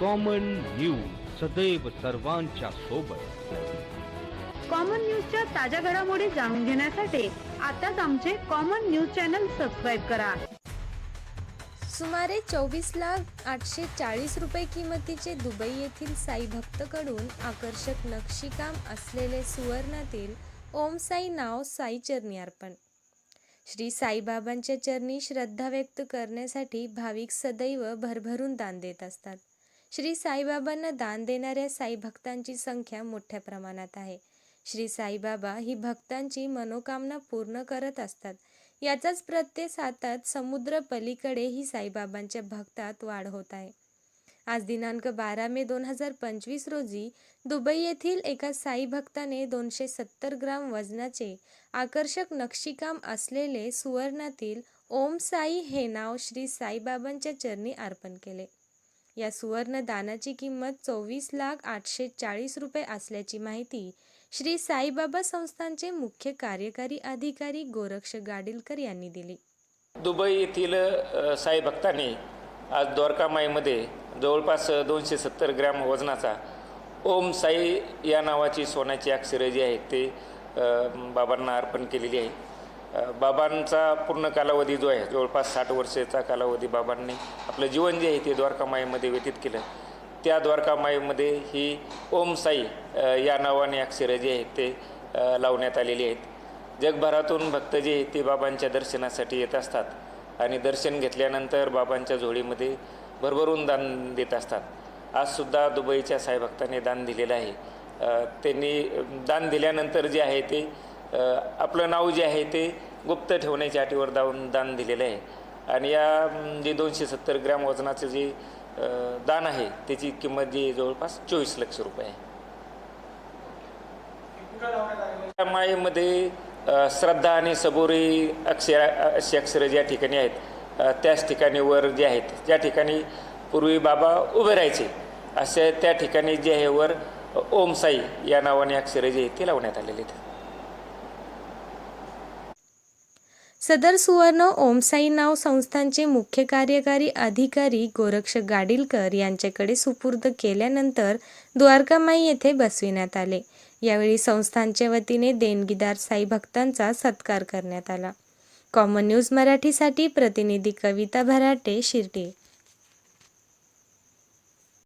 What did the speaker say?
Common news सदैव सर्वांच्या सोबत. कॉमन न्यूजच्या ताज्या घडामोडी जाणून घेण्यासाठी आताच आमचे कॉमन न्यूज चॅनल सबस्क्राईब करा. सुमारे चोवीस लाख आठशे चाळीस रुपये किमतीचे दुबई येथील साई भक्तकडून आकर्षक नक्षीकाम असलेले सुवर्णातील ओम साई नाव साई चरणी अर्पण. श्री साईबाबांच्या चरणी श्रद्धा व्यक्त करण्यासाठी भाविक सदैव भरभरून दान देत असतात. श्री साईबाबांना दान देणाऱ्या साई भक्तांची संख्या मोठ्या प्रमाणात आहे. श्री साईबाबा ही भक्तांची मनोकामना पूर्ण करत असतात. याचाच प्रत्यय सातात समुद्र पलीकडे ही साईबाबांच्या भक्तात वाढ होत आहे. आज दिनांक बारा मे दोन हजार पंचवीस रोजी दुबई येथील एका साई भक्ताने दोनशे सत्तर ग्राम वजनाचे आकर्षक नक्षीकाम असलेले सुवर्णातील ओम साई हे नाव श्री साईबाबांच्या चरणी अर्पण केले. या सुवर्ण दानाची किंमत चोवीस लाख आठशे चाळीस रुपये असल्याची माहिती श्री साईबाबा संस्थानचे मुख्य कार्यकारी अधिकारी गोरक्ष गाडीलकर यांनी दिली. दुबई येथील साई भक्तांनी आज द्वारकामाईमध्ये जवळपास दोनशे सत्तर ग्रॅम वजनाचा ओम साई या नावाची सोन्याची अक्षरं जी आहेत ते बाबांना अर्पण केलेली आहे. बाबांचा पूर्ण कालावधी जो आहे जवळपास साठ वर्षाचा कालावधी बाबांनी आपलं जीवन जे आहे ते द्वारकामाईमध्ये व्यतीत केलं. त्या द्वारकामाईमध्ये ही ओम साई या नावाने अक्षरं जी आहेत ते लावण्यात आलेली आहेत. जगभरातून भक्त जे आहेत ते बाबांच्या दर्शनासाठी येत असतात आणि दर्शन घेतल्यानंतर बाबांच्या झोळीमध्ये भरभरून दान देत असतात. आजसुद्धा दुबईच्या साईभक्तांनी दान दिलेलं आहे. त्यांनी दान दिल्यानंतर जे आहे ते आपलं नाव जे आहे ते गुप्त ठेवण्याच्या अटीवर दावून दान दिलेलं आहे. आणि या जे दोनशे सत्तर ग्रॅम वजनाचं जे दान आहे त्याची किंमत जी जवळपास चोवीस लक्ष रुपये आहे. त्या मायेमध्ये श्रद्धा आणि सबोरी अक्षर अशी अक्षरं ज्या ठिकाणी आहेत त्याच ठिकाणी वर जे आहेत ज्या ठिकाणी पूर्वी बाबा उभे राहायचे. असे त्या ठिकाणी जे आहे वर ओम साई या नावाने अक्षरं जे आहेत ते लावण्यात आलेले आहेत. सदर सुवर्ण ओमसाई नाव संस्थांचे मुख्य कार्यकारी अधिकारी गोरक्ष गाडीलकर यांच्याकडे सुपूर्द केल्यानंतर द्वारकामाई येथे बसविण्यात आले. यावेळी संस्थांच्या वतीने देणगीदार साई भक्तांचा सत्कार करण्यात आला. कॉमन न्यूज मराठीसाठी प्रतिनिधी कविता भराटे शिर्डी.